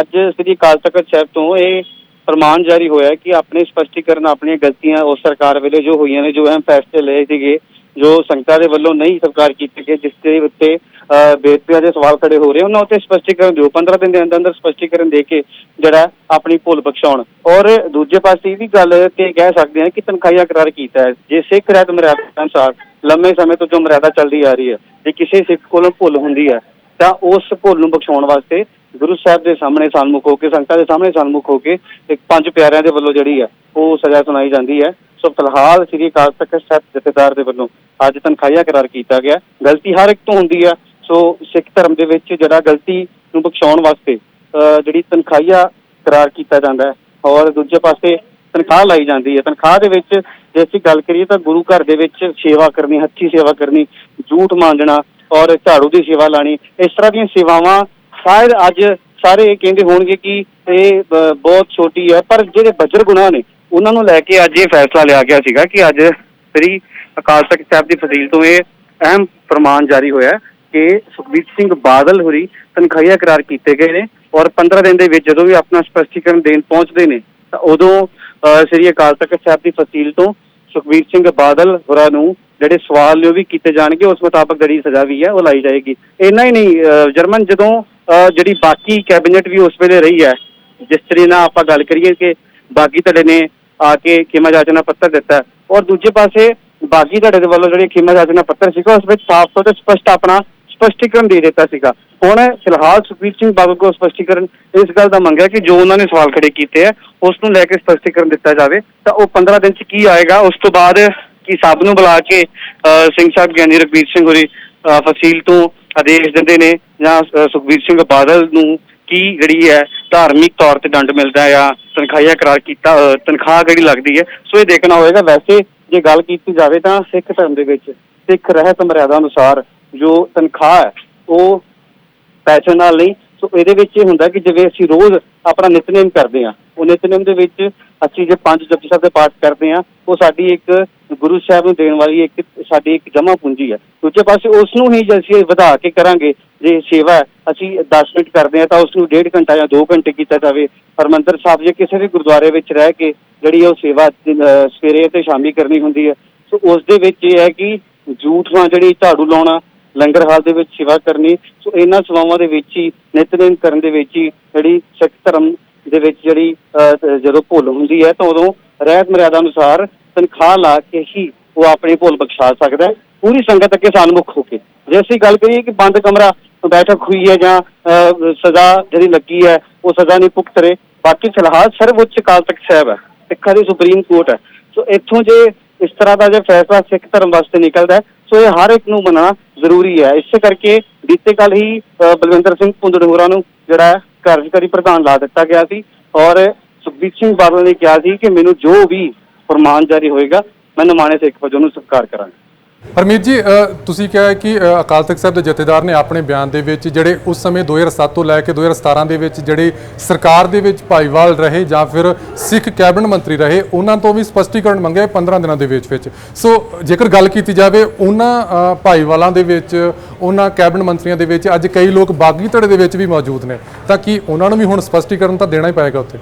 ਅੱਜ ਸ੍ਰੀ ਅਕਾਲ ਤਖਤ ਸਾਹਿਬ ਤੋਂ ਇਹ ਫਰਮਾਨ ਜਾਰੀ ਹੋਇਆ ਕਿ ਆਪਣੇ ਸਪਸ਼ਟੀਕਰਨ ਆਪਣੀਆਂ ਗਲਤੀਆਂ ਉਸ ਸਰਕਾਰ ਵੇਲੇ ਜੋ ਹੋਈਆਂ ਨੇ, ਜੋ ਅਹਿਮ ਫੈਸਲੇ ਲਏ ਸੀਗੇ ਜੋ ਸੰਗਤਾਂ ਦੇ ਵੱਲੋਂ ਨਹੀਂ ਸਵੀਕਾਰ ਕੀਤੇ ਗਏ ਜਿਸ ਦੇ ਉੱਤੇ ਅਹ, ਬੇਦਬੀਆਂ ਦੇ ਸਵਾਲ ਖੜੇ ਹੋ ਰਹੇ ਉਹਨਾਂ ਉੱਤੇ ਸਪਸ਼ਟੀਕਰਨ ਦਿਓ। 15 ਦਿਨ ਦੇ ਅੰਦਰ ਅੰਦਰ ਸਪਸ਼ਟੀਕਰਨ ਦੇ ਕੇ ਜਿਹੜਾ ਆਪਣੀ ਭੁੱਲ ਬਖਸ਼ਾਉਣ। ਔਰ ਦੂਜੇ ਪਾਸੇ ਇਹ ਵੀ ਗੱਲ ਤੇ ਕਹਿ ਸਕਦੇ ਹਾਂ ਕਿ ਤਨਖਾਹੀਆ ਕਰਾਰ ਕੀਤਾ ਹੈ। ਜੇ ਸਿੱਖ ਰਹਿਤ ਮਰਿਆਦਾ ਅਨੁਸਾਰ ਲੰਮੇ ਸਮੇਂ ਤੋਂ ਜੋ ਮਰਿਆਦਾ ਚੱਲਦੀ ਆ ਰਹੀ ਹੈ ਜੇ ਕਿਸੇ ਸਿੱਖ ਕੋਲੋਂ ਭੁੱਲ ਹੁੰਦੀ ਹੈ ਤਾਂ ਉਸ ਭੁੱਲ ਨੂੰ ਬਖਸ਼ਾਉਣ ਵਾਸਤੇ ਗੁਰੂ ਸਾਹਿਬ ਦੇ ਸਾਹਮਣੇ ਸਨਮੁਖ ਹੋ ਕੇ ਸੰਗਤਾਂ ਦੇ ਸਾਹਮਣੇ ਸਨਮੁਖ ਹੋ ਕੇ ਇੱਕ ਪੰਜ ਪਿਆਰਿਆਂ ਦੇ ਵੱਲੋਂ ਜਿਹੜੀ ਹੈ ਉਹ ਸਜ਼ਾ ਸੁਣਾਈ ਜਾਂਦੀ ਹੈ। ਸੋ ਫਿਲਹਾਲ ਸ੍ਰੀ ਅਕਾਲ ਤਖਤ ਸਾਹਿਬ ਜਥੇਦਾਰ ਦੇ ਵੱਲੋਂ ਅੱਜ ਤਨਖਾਹੀਆ ਕਰਾਰ ਕੀਤਾ ਗਿਆ। ਗਲਤੀ ਹਰ ਇੱਕ ਤੋਂ ਹੁੰਦੀ ਹੈ ਸੋ ਸਿੱਖ ਧਰਮ ਦੇ ਵਿੱਚ ਜਿਹੜਾ ਗਲਤੀ ਨੂੰ ਬਖਸ਼ਾਉਣ ਵਾਸਤੇ, ਅਹ ਜਿਹੜੀ ਤਨਖਾਹੀਆ ਕਰਾਰ ਕੀਤਾ ਜਾਂਦਾ ਹੈ ਔਰ ਦੂਜੇ ਪਾਸੇ ਤਨਖਾਹ ਲਾਈ ਜਾਂਦੀ ਹੈ। ਤਨਖਾਹ ਦੇ ਵਿੱਚ ਜੇ ਅਸੀਂ ਗੱਲ ਕਰੀਏ ਤਾਂ ਗੁਰੂ ਘਰ ਦੇ ਵਿੱਚ ਸੇਵਾ ਕਰਨੀ, ਹੱਥੀ ਸੇਵਾ ਕਰਨੀ ਝੂਠ ਮਾਂਜਣਾ ਔਰ ਝਾੜੂ ਦੀ ਸੇਵਾ ਲਾਣੀ, ਇਸ ਤਰ੍ਹਾਂ ਦੀਆਂ ਸੇਵਾਵਾਂ ਸ਼ਾਇਦ ਅੱਜ ਸਾਰੇ ਇਹ ਕਹਿੰਦੇ ਹੋਣਗੇ ਕਿ ਇਹ ਬਹੁਤ ਛੋਟੀ ਹੈ। ਪਰ ਜਿਹੜੇ ਬਜਰ ਗੁਨਾਹ ਨੇ ਉਹਨਾਂ ਨੂੰ ਲੈ ਕੇ ਅੱਜ ਇਹ ਫੈਸਲਾ ਲਿਆ ਗਿਆ ਸੀਗਾ ਕਿ ਅੱਜ ਸ੍ਰੀ ਅਕਾਲ ਤਖਤ ਸਾਹਿਬ ਦੀ ਫਜ਼ੀਲ ਤੋਂ ਇਹ ਅਹਿਮ ਫਰਮਾਨ ਜਾਰੀ ਹੋਇਆ ਕਿ ਸੁਖਬੀਰ ਸਿੰਘ ਬਾਦਲ ਹੋਰੀ ਤਨਖਾਹੀਆ ਕਰਾਰ ਕੀਤੇ ਗਏ ਨੇ ਔਰ 15 ਦਿਨ ਦੇ ਵਿੱਚ ਜਦੋਂ ਵੀ ਆਪਣਾ ਸਪਸ਼ਟੀਕਰਨ ਦੇਣ ਪਹੁੰਚਦੇ ਨੇ ਤਾਂ ਉਦੋਂ ਅਹ, ਸ੍ਰੀ ਅਕਾਲ ਤਖਤ ਸਾਹਿਬ ਦੀ ਫਸੀਲ ਤੋਂ ਸੁਖਬੀਰ ਸਿੰਘ ਬਾਦਲ ਹੋਰਾਂ ਨੂੰ ਜਿਹੜੇ ਸਵਾਲ ਨੇ ਉਹ ਵੀ ਕੀਤੇ ਜਾਣਗੇ ਉਸ ਮੁਤਾਬਕ ਜਿਹੜੀ ਸਜ਼ਾ ਵੀ ਹੈ ਉਹ ਲਾਈ ਜਾਏਗੀ। ਇੰਨਾ ਹੀ ਨਹੀਂ ਅਹ, ਜਰਮਨ ਜਦੋਂ ਅਹ, ਜਿਹੜੀ ਬਾਕੀ ਕੈਬਨਿਟ ਵੀ ਉਸ ਵੇਲੇ ਰਹੀ ਹੈ ਜਿਸ ਤਰੀਕੇ ਨਾਲ ਆਪਾਂ ਗੱਲ ਕਰੀਏ ਕਿ ਬਾਕੀ ਧੜੇ ਨੇ ਆ ਕੇ ਖਿਮਾ ਜਾਚਨਾ ਪੱਤਰ ਦਿੱਤਾ। ਔਰ ਦੂਜੇ ਪਾਸੇ ਬਾਗੀ ਧੜੇ ਦੇ ਵੱਲੋਂ ਜਿਹੜੀ ਖਿਮਾ ਜਾਚਨਾ ਪੱਤਰ ਸੀਗਾ ਉਸ ਵਿੱਚ ਸਾਫ਼ ਤੌਰ ਤੇ ਸਪਸ਼ਟ ਆਪਣਾ ਸਪਸ਼ਟੀਕਰਨ ਦੇ ਦਿੱਤਾ ਸੀਗਾ। ਹੁਣ ਫਿਲਹਾਲ ਸੁਖਬੀਰ ਸਿੰਘ ਬਾਦਲ ਕੋਲ ਸਪਸ਼ਟੀਕਰਨ ਇਸ ਗੱਲ ਦਾ ਮੰਗਿਆ ਕਿ ਜੋ ਉਹਨਾਂ ਨੇ ਸਵਾਲ ਖੜੇ ਕੀਤੇ ਆ ਉਸ ਨੂੰ ਲੈ ਕੇ ਸਪਸ਼ਟੀਕਰਨ ਦਿੱਤਾ ਜਾਵੇ। ਤਾਂ ਉਹ 15 ਦਿਨ ਚ ਕੀ ਆਏਗਾ ਉਸ ਤੋਂ ਬਾਅਦ ਕਿ ਸਭ ਨੂੰ ਬੁਲਾ ਕੇ ਅਹ, ਸਿੰਘ ਸਾਹਿਬ ਗਿਆਨੀ ਰਘਬੀਰ ਸਿੰਘ ਹੋਰੀ ਅਹ, ਫਸੀਲ ਤੋਂ ਆਦੇਸ਼ ਦਿੰਦੇ ਨੇ ਜਾਂ ਸੁਖਬੀਰ ਸਿੰਘ ਬਾਦਲ ਨੂੰ ਕੀ ਜਿਹੜੀ ਹੈ ਧਾਰਮਿਕ ਤੌਰ ਤੇ ਦੰਡ ਮਿਲਦਾ ਹੈ ਜਾਂ ਤਨਖਾਹੀਆ ਕਰਾਰ ਕੀਤਾ ਤਨਖਾਹ ਜਿਹੜੀ ਲੱਗਦੀ ਹੈ, ਸੋ ਇਹ ਦੇਖਣਾ ਹੋਏਗਾ। ਵੈਸੇ ਜੇ ਗੱਲ ਕੀਤੀ ਜਾਵੇ ਤਾਂ ਸਿੱਖ ਧਰਮ ਦੇ ਵਿੱਚ ਸਿੱਖ ਰਹਿਤ ਮਰਿਆਦਾ ਅਨੁਸਾਰ ਜੋ ਤਨਖਾਹ ਹੈ, ਉਹ ਪੈਸੇ ਨਾਲ ਨਹੀਂ, ਸੋ ਇਹਦੇ ਵਿੱਚ ਇਹ ਹੁੰਦਾ ਕਿ ਜਿਵੇਂ ਅਸੀਂ ਰੋਜ਼ ਆਪਣਾ ਨਿਤਨੇਮ ਕਰਦੇ ਆ ਉਹ ਨਿਤਨੇਮ ਦੇ ਵਿੱਚ ਅਸੀਂ ਜੇ ਪੰਜ ਜਪਜੀ ਸਾਹਿਬ ਦੇ ਪਾਠ ਕਰਦੇ ਆ ਉਹ ਸਾਡੀ ਇੱਕ ਗੁਰੂ ਸਾਹਿਬ ਨੂੰ ਦੇਣ ਵਾਲੀ ਇੱਕ ਸਾਡੀ ਇੱਕ ਜਮਾ ਪੂੰਜੀ ਹੈ ਦੂਜੇ ਪਾਸੇ ਉਸ ਨੂੰ ਹੀ ਜੇ ਅਸੀਂ ਵਧਾ ਕੇ ਕਰਾਂਗੇ ਜੇ ਸੇਵਾ ਅਸੀਂ 10 ਮਿੰਟ ਕਰਦੇ ਆ ਤਾਂ ਉਸ ਨੂੰ ਡੇਢ ਘੰਟਾ ਜਾਂ 2 ਘੰਟੇ ਕੀਤਾ ਜਾਵੇ। ਹਰਮੰਦਰ ਸਾਹਿਬ ਜੇ ਕਿਸੇ ਵੀ ਗੁਰਦੁਆਰੇ ਵਿੱਚ ਰਹਿ ਕੇ ਜਿਹੜੀ ਉਹ ਸੇਵਾ ਸਵੇਰੇ ਤੇ ਸ਼ਾਮੀ ਕਰਨੀ ਹੁੰਦੀ ਹੈ ਸੋ ਉਸ ਦੇ ਵਿੱਚ ਇਹ ਹੈ ਕਿ ਜੂਠਾਂ ਜਿਹੜੀ ਝਾੜੂ ਲਾਉਣਾ ਲੰਗਰ ਹਾਲ ਦੇ ਵਿੱਚ ਸੇਵਾ ਕਰਨੀ ਸੋ ਇਹਨਾਂ ਸੇਵਾਵਾਂ ਦੇ ਵਿੱਚ ਹੀ ਨਿਤਨੇਮ ਕਰਨ ਦੇ ਵਿੱਚ ਹੀ ਜਿਹੜੀ ਸਿੱਖ ਧਰਮ ਦੇ ਵਿੱਚ ਜਿਹੜੀ ਅਹ, ਜਦੋਂ ਭੁੱਲ ਹੁੰਦੀ ਹੈ ਤਾਂ ਉਦੋਂ ਰਹਿਤ ਮਰਿਆਦਾ ਅਨੁਸਾਰ ਤਨਖਾਹ ਲਾ ਕੇ ਹੀ ਉਹ ਆਪਣੀ ਭੁੱਲ ਬਖਸ਼ਾ ਸਕਦਾ ਹੈ। ਪੂਰੀ ਸੰਗਤ ਅੱਗੇ ਸਨਮੁਖ ਹੋ ਕੇ। ਜੇ ਅਸੀਂ ਗੱਲ ਕਰੀਏ ਕਿ ਬੰਦ ਕਮਰਾ, ਬੈਠਕ ਹੋਈ ਹੈ ਜਾਂ ਸਜ਼ਾ ਜਿਹੜੀ ਲੱਗੀ ਹੈ, ਉਹ ਸਜ਼ਾ ਨਹੀਂ ਭੁਗਤ ਰਹੇ। ਬਾਕੀ ਫਿਲਹਾਲ ਸਰਵਉੱਚ ਅਕਾਲ ਤਖਤ ਸਾਹਿਬ ਹੈ। ਸਿੱਖਾਂ ਦੀ ਸੁਪਰੀਮ ਕੋਰਟ ਹੈ। ਸੋ ਇੱਥੋਂ ਜੇ ਇਸ ਤਰ੍ਹਾਂ ਦਾ ਜੇ ਫੈਸਲਾ ਸਿੱਖ ਧਰਮ ਵਾਸਤੇ ਨਿਕਲਦਾ ਸੋ ਇਹ ਹਰ ਇੱਕ ਨੂੰ ਮੰਨਣਾ ਜ਼ਰੂਰੀ ਹੈ। ਇਸੇ ਕਰਕੇ ਬੀਤੇ ਕੱਲ ਹੀ ਬਲਵਿੰਦਰ ਸਿੰਘ ਭੁੰਦੜ ਹੋਰਾਂ ਨੂੰ ਜਿਹੜਾ ਕਾਰਜਕਾਰੀ ਪ੍ਰਧਾਨ ਲਾ ਦਿੱਤਾ ਗਿਆ ਸੀ। ਔਰ ਸੁਖਬੀਰ ਸਿੰਘ ਬਾਦਲ ਨੇ ਕਿਹਾ ਸੀ ਕਿ ਮੈਨੂੰ ਜੋ ਵੀ ਫਰਮਾਨ ਜਾਰੀ ਹੋਏਗਾ, ਮੈਂ ਨਿਮਾਣੇ ਸਿੱਖ ਵਜੋਂ ਨੂੰ ਸਤਿਕਾਰ ਕਰਾਂਗਾ। ਪਰਮੀਤ ਜੀ ਤੁਸੀਂ ਕਿਹਾ ਕਿ ਅਕਾਲ ਤਖਤ ਸਾਹਿਬ ਦੇ ਜਥੇਦਾਰ ਨੇ ਆਪਣੇ ਬਿਆਨ ਦੇ ਵਿੱਚ ਜਿਹੜੇ ਉਸ ਸਮੇਂ 2007 ਤੋਂ ਲੈ ਕੇ 2017 ਦੇ ਵਿੱਚ ਜਿਹੜੇ ਸਰਕਾਰ ਦੇ ਵਿੱਚ ਭਾਈਵਾਲ ਰਹੇ ਜਾਂ ਫਿਰ ਸਿੱਖ ਕੈਬਨਿਟ ਮੰਤਰੀ ਰਹੇ, ਉਹਨਾਂ ਤੋਂ ਵੀ ਸਪਸ਼ਟੀਕਰਨ ਮੰਗਿਆ 15 ਦਿਨਾਂ ਦੇ ਵਿੱਚ ਵਿੱਚ। ਸੋ ਜੇਕਰ ਗੱਲ ਕੀਤੀ ਜਾਵੇ, ਉਹਨਾਂ ਭਾਈਵਾਲਾਂ ਦੇ ਵਿੱਚ, ਉਹਨਾਂ ਕੈਬਨਿਟ ਮੰਤਰੀਆਂ ਦੇ ਵਿੱਚ ਅੱਜ ਕਈ ਲੋਕ ਬਾਗੀ ਧੜੇ ਦੇ ਵਿੱਚ ਵੀ ਮੌਜੂਦ ਨੇ, ਤਾਂ ਕਿ ਉਹਨਾਂ ਨੂੰ ਵੀ ਹੁਣ ਸਪਸ਼ਟੀਕਰਨ ਤਾਂ ਦੇਣਾ ਹੀ ਪਏਗਾ ਉੱਥੇ?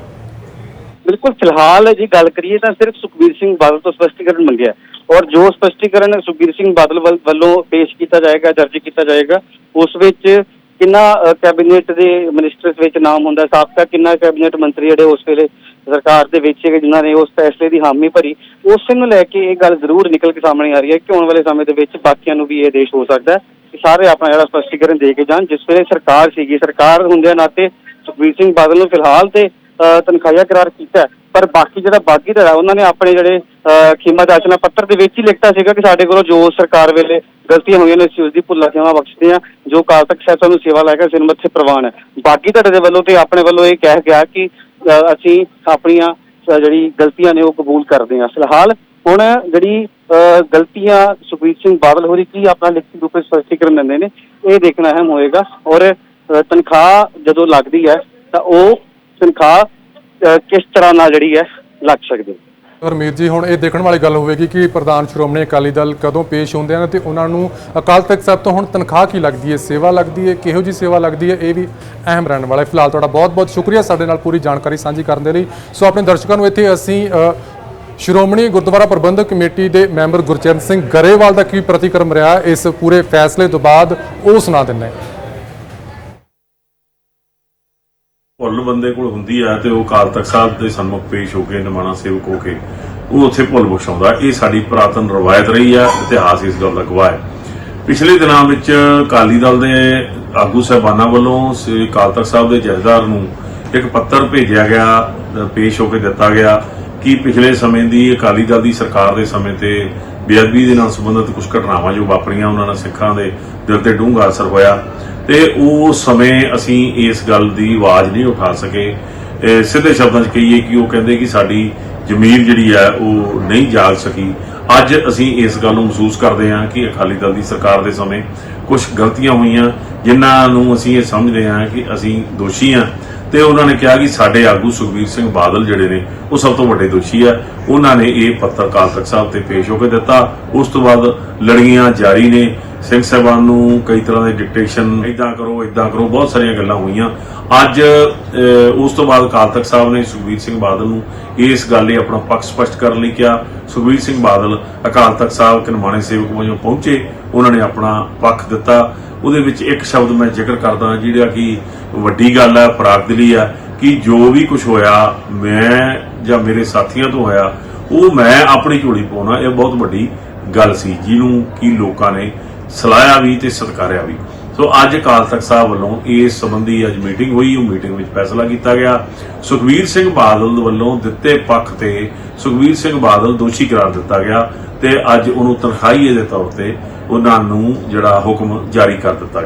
ਬਿਲਕੁਲ ਫਿਲਹਾਲ ਜੇ ਗੱਲ ਕਰੀਏ ਤਾਂ ਸਿਰਫ ਸੁਖਬੀਰ ਸਿੰਘ ਬਾਦਲ ਤੋਂ ਸਪਸ਼ਟੀਕਰਨ ਮੰਗਿਆ ਔਰ ਜੋ ਸਪਸ਼ਟੀਕਰਨ ਸੁਖਬੀਰ ਸਿੰਘ ਬਾਦਲ ਵੱਲ- ਵੱਲੋਂ ਪੇਸ਼ ਕੀਤਾ ਜਾਏਗਾ, ਦਰਜ ਕੀਤਾ ਜਾਏਗਾ, ਉਸ ਵਿੱਚ ਕਿੰਨਾ ਕੈਬਨਿਟ ਦੇ ਮਿਨਿਸਟਰਸ ਵਿੱਚ ਨਾਮ ਹੁੰਦਾ ਸਾਬਕਾ ਕਿੰਨਾ ਕੈਬਨਿਟ ਮੰਤਰੀ ਜਿਹੜੇ ਉਸ ਵੇਲੇ ਸਰਕਾਰ ਦੇ ਵਿੱਚ ਸੀਗੇ, ਜਿਨ੍ਹਾਂ ਨੇ ਉਸ ਫੈਸਲੇ ਦੀ ਹਾਮੀ ਭਰੀ, ਉਸ ਨੂੰ ਲੈ ਕੇ ਇਹ ਗੱਲ ਜ਼ਰੂਰ ਨਿਕਲ ਕੇ ਸਾਹਮਣੇ ਆ ਰਹੀ ਹੈ ਕਿ ਆਉਣ ਵਾਲੇ ਸਮੇਂ ਦੇ ਵਿੱਚ ਬਾਕੀਆਂ ਨੂੰ ਵੀ ਇਹ ਦੇਸ਼ ਹੋ ਸਕਦਾ ਕਿ ਸਾਰੇ ਆਪਣਾ ਜਿਹੜਾ ਸਪਸ਼ਟੀਕਰਨ ਦੇ ਕੇ ਜਾਣ, ਜਿਸ ਵੇਲੇ ਸਰਕਾਰ ਸੀਗੀ, ਸਰਕਾਰ ਹੁੰਦਿਆਂ ਨਾਤੇ ਸੁਖਬੀਰ ਸਿੰਘ ਬਾਦਲ ਨੂੰ ਫਿਲਹਾਲ ਤੇ ਤਨਖਾਹੀਆ ਕਰਾਰ ਕੀਤਾ ਪਰ ਬਾਕੀ ਜਿਹੜਾ ਬਾਗੀ ਧੜਾ ਉਹਨਾਂ ਨੇ ਆਪਣੇ ਜਿਹੜੇ ਖੀਮਾ ਜਾਚਨਾ ਪੱਤਰ ਦੇ ਵਿੱਚ ਹੀ ਲਿਖਤਾ ਸੀਗਾ ਕਿ ਸਾਡੇ ਕੋਲੋਂ ਜੋ ਸਰਕਾਰ ਵੇਲੇ ਗਲਤੀਆਂ ਹੋਈਆਂ ਨੇ ਅਸੀਂ ਉਸ ਦੀ ਭੁੱਲਾ ਖਿਮਾ ਬਖਸ਼ਦੇ ਹਾਂ। ਜੋ ਕਾਲ ਤੱਕ ਸਾਹਿਬ ਸਾਨੂੰ ਸੇਵਾ ਲੈ ਕੇ ਸਿਰ ਮੱਥੇ ਪ੍ਰਵਾਨ ਹੈ। ਬਾਗੀ ਦੇ ਵੱਲੋਂ ਤੇ ਆਪਣੇ ਵੱਲੋਂ ਇਹ ਕਹਿ ਗਿਆ ਕਿ ਅਸੀਂ ਆਪਣੀਆਂ ਜਿਹੜੀ ਗਲਤੀਆਂ ਨੇ ਉਹ ਕਬੂਲ ਕਰਦੇ ਹਾਂ। ਫਿਲਹਾਲ ਹੁਣ ਜਿਹੜੀ ਅ, ਗਲਤੀਆਂ ਸੁਖਬੀਰ ਸਿੰਘ ਬਾਦਲ ਹੋਰੀ ਕੀ ਆਪਣਾ ਲਿਖਤੀ ਰੂਪ ਵਿੱਚ ਸਪਸ਼ਟੀਕਰਨ ਦਿੰਦੇ ਨੇ ਇਹ ਦੇਖਣਾ ਅਹਿਮ ਹੋਏਗਾ। ਔਰ ਅ, ਤਨਖਾਹ ਜਦੋਂ ਲੱਗਦੀ ਹੈ ਤਾਂ ਉਹ ਤਨਖਾਹ ਕਿਸ ਤਰ੍ਹਾਂ ਨਾਲ ਜਿਹੜੀ ਹੈ ਲੱਗ ਸਕਦੀ ਹੈ? ਜੀ, ਹੁਣ ਇਹ ਦੇਖਣ ਵਾਲੀ ਗੱਲ ਹੋਵੇਗੀ ਕਿ ਪ੍ਰਧਾਨ ਸ਼੍ਰੋਮਣੀ ਅਕਾਲੀ ਦਲ ਕਦੋਂ ਪੇਸ਼ ਹੁੰਦੇ ਹਨ ਤੇ ਉਹਨਾਂ ਨੂੰ ਅਕਾਲ ਤਖਤ ਸਾਹਿਬ ਤੋਂ ਹੁਣ ਤਨਖਾਹ ਕੀ ਲੱਗਦੀ ਹੈ, ਸੇਵਾ ਲੱਗਦੀ ਹੈ, ਕਿਹੋ ਜੀ ਸੇਵਾ ਲੱਗਦੀ ਹੈ, ਇਹ ਵੀ ਅਹਿਮ ਰਹਿਣ ਵਾਲਾ ਹੈ। ਫਿਲਹਾਲ ਤੁਹਾਡਾ ਬਹੁਤ-ਬਹੁਤ ਸ਼ੁਕਰੀਆ ਸਾਡੇ ਨਾਲ ਪੂਰੀ ਜਾਣਕਾਰੀ ਸਾਂਝੀ ਕਰਨ ਦੇ ਲਈ। ਸੋ ਆਪਣੇ ਦਰਸ਼ਕਾਂ ਨੂੰ ਇੱਥੇ ਅਸੀਂ ਸ਼੍ਰੋਮਣੀ ਗੁਰਦੁਆਰਾ ਪ੍ਰਬੰਧਕ ਕਮੇਟੀ ਦੇ ਮੈਂਬਰ ਗੁਰਚਰਨ ਸਿੰਘ ਗਰੇਵਾਲ ਦਾ ਕੀ ਪ੍ਰਤੀਕਰਮ ਰਿਹਾ, ਇਸ ਪੂਰੇ ਫੈਸਲੇ ਤੋਂ ਬਾਅਦ ਉਹ ਸੁਣਾ ਦਿੰਦੇ ਹਾਂ ਭੁੱਲ ਬੰਦੇ ਕੋਲ ਹੁੰਦੀ ਆ ਤੇ ਉਹ ਕਾਲ ਤਖਤ ਸਾਹਿਬ ਦੇ ਸਨਮੁਖ ਪੇਸ਼ ਹੋ ਕੇ, ਨਿਮਾਣਾ ਸੇਵਕ ਹੋ ਕੇ, ਉਹ ਉੱਥੇ ਭੁੱਲ ਬਖਸ਼ਾਉਂਦਾ। ਇਹ ਸਾਡੀ ਪੁਰਾਤਨ ਰਵਾਇਤ ਰਹੀ ਆ, ਇਤਿਹਾਸ ਇਸ ਗੱਲ ਦਾ ਗਵਾਹ ਹੈ। ਪਿਛਲੇ ਦਿਨਾਂ ਵਿੱਚ ਅਕਾਲੀ ਦਲ ਦੇ ਆਗੂ ਸਾਹਿਬਾਨਾਂ ਵੱਲੋਂ ਸ੍ਰੀ ਅਕਾਲ ਤਖਤ ਸਾਹਿਬ ਦੇ ਜਥੇਦਾਰ ਨੂੰ ਇੱਕ ਪੱਤਰ ਭੇਜਿਆ ਗਿਆ, ਪੇਸ਼ ਹੋ ਕੇ ਦਿੱਤਾ ਗਿਆ ਕਿ ਪਿਛਲੇ ਸਮੇਂ ਦੀ ਅਕਾਲੀ ਦਲ ਦੀ ਸਰਕਾਰ ਦੇ ਸਮੇਂ ਤੇ ਬੇਅਦਬੀ ਦੇ ਨਾਲ ਸੰਬੰਧਿਤ ਕੁਝ ਘਟਨਾਵਾਂ ਜੋ ਵਾਪਰੀਆਂ, ਉਹਨਾਂ ਨਾਲ ਸਿੱਖਾਂ ਦੇ ਦਿਲ ਤੇ ਡੂੰਘਾ ਅਸਰ ਹੋਇਆ। ਤੇ ਉਸ ਸਮੇਂ ਅਸੀਂ ਇਸ ਗੱਲ ਦੀ ਆਵਾਜ਼ ਨਹੀਂ ਉਠਾ ਸਕੇ। ਸਿੱਧੇ ਸ਼ਬਦਾਂ 'ਚ ਕਹੀਏ ਕਿ ਉਹ ਕਹਿੰਦੇ ਕਿ ਸਾਡੀ ਜ਼ਮੀਰ ਜਿਹੜੀ ਹੈ, ਉਹ ਨਹੀਂ ਜਾਗ ਸਕੀ। ਅੱਜ ਅਸੀਂ ਇਸ ਗੱਲ ਨੂੰ ਮਹਿਸੂਸ ਕਰਦੇ ਹਾਂ ਕਿ ਅਕਾਲੀ ਦਲ ਦੀ ਸਰਕਾਰ ਦੇ ਸਮੇਂ ਕੁਝ ਗਲਤੀਆਂ ਹੋਈਆਂ, ਜਿਨ੍ਹਾਂ ਨੂੰ ਅਸੀਂ ਇਹ ਸਮਝਦੇ ਹਾਂ ਕਿ ਅਸੀਂ ਦੋਸ਼ੀ ਹਾਂ। ਤੇ ਉਹਨਾਂ ਨੇ ਕਿਹਾ ਕਿ ਸਾਡੇ ਆਗੂ ਸੁਖਬੀਰ ਸਿੰਘ ਬਾਦਲ ਜਿਹੜੇ ਨੇ, ਉਹ ਸਭ ਤੋਂ ਵੱਡੇ ਦੋਸ਼ੀ ਆ। ਉਹਨਾਂ ਨੇ ਇਹ ਪੱਤਰ ਅਕਾਲ ਤਖਤ ਸਾਹਿਬ ਤੇ ਪੇਸ਼ ਹੋ ਕੇ ਦਿੱਤਾ। ਉਸ ਤੋਂ ਬਾਅਦ ਲੜੀਆਂ ਜਾਰੀ ਨੇ। ਸਿੰਘ ਸਾਹਿਬਾਨ ਨੂੰ ਕਈ ਤਰ੍ਹਾਂ ਦੇ ਡਿਕਟੇਸ਼ਨ ਇਦਾਂ ਕਰੋ ਇਦਾਂ ਕਰੋ, ਬਹੁਤ ਸਾਰੀਆਂ ਗੱਲਾਂ ਹੋਈਆਂ। ਅੱਜ ਉਸ ਤੋਂ ਬਾਅਦ ਅਕਾਲ ਤਖਤ ਸਾਹਿਬ ਨੇ ਸੁਖਬੀਰ ਸਿੰਘ ਬਾਦਲ ਨੂੰ ਇਸ ਗੱਲ ਲਈ ਆਪਣਾ ਪੱਖ ਸਪਸ਼ਟ ਕਰਨ ਲਈ ਕਿਹਾ। ਸੁਖਬੀਰ ਸਿੰਘ ਬਾਦਲ ਅਕਾਲ ਤਖਤ ਸਾਹਿਬ ਕਿਨਮਾਣੇ ਸੇਵਕ ਵਜੋਂ ਪਹੁੰਚੇ। ਉਹਨਾਂ ਨੇ ਆਪਣਾ ਪੱਖ ਦਿੱਤਾ। ਉਹਦੇ ਵਿੱਚ ਇੱਕ ਸ਼ਬਦ ਮੈਂ ਜ਼ਿਕਰ ਕਰਦਾ ਜਿਹੜਾ ਕਿ ਵੱਡੀ ਗੱਲ ਹੈ ਪ੍ਰਾਗਦਲੀ ਹੈ, ਕਿ ਜੋ ਵੀ ਕੁਝ ਹੋਇਆ, ਮੈਂ ਜਾਂ ਮੇਰੇ ਸਾਥੀਆਂ ਤੋਂ ਹੋਇਆ, ਉਹ ਮੈਂ ਆਪਣੀ ਝੋਲੀ ਪਾਉਣਾ, ਇਹ ਬਹੁਤ ਵੱਡੀ ਗੱਲ ਸੀ, ਜਿਹਨੂੰ ਕਿ ਲੋਕਾਂ ਨੇ ਸਲਾਹਿਆ ਵੀ ਤੇ ਸਤਿਕਾਰਿਆ ਵੀ। ਸੋ ਅੱਜ ਅਕਾਲ ਤਖਤ ਸਾਹਿਬ ਵੱਲੋਂ ਇਸ ਸੰਬੰਧੀ ਅੱਜ ਮੀਟਿੰਗ ਹੋਈ। ਉਹ ਮੀਟਿੰਗ ਵਿੱਚ ਫੈਸਲਾ ਕੀਤਾ ਗਿਆ। ਸੁਖਵੀਰ ਸਿੰਘ ਬਾਦਲ ਵੱਲੋਂ ਦਿੱਤੇ ਪੱਖ ਤੇ ਸੁਖਵੀਰ ਸਿੰਘ ਬਾਦਲ ਦੋਸ਼ੀ ਕਰਾਰ ਦਿੱਤਾ ਗਿਆ ਤੇ ਅੱਜ ਉਹਨੂੰ ਤਨਖਾਹੀਏ ਦੇ ਤੌਰ ਤੇ ਉਹਨਾਂ ਨੂੰ ਜਿਹੜਾ ਹੁਕਮ ਜਾਰੀ ਕਰ ਦਿੱਤਾ ਗਿਆ।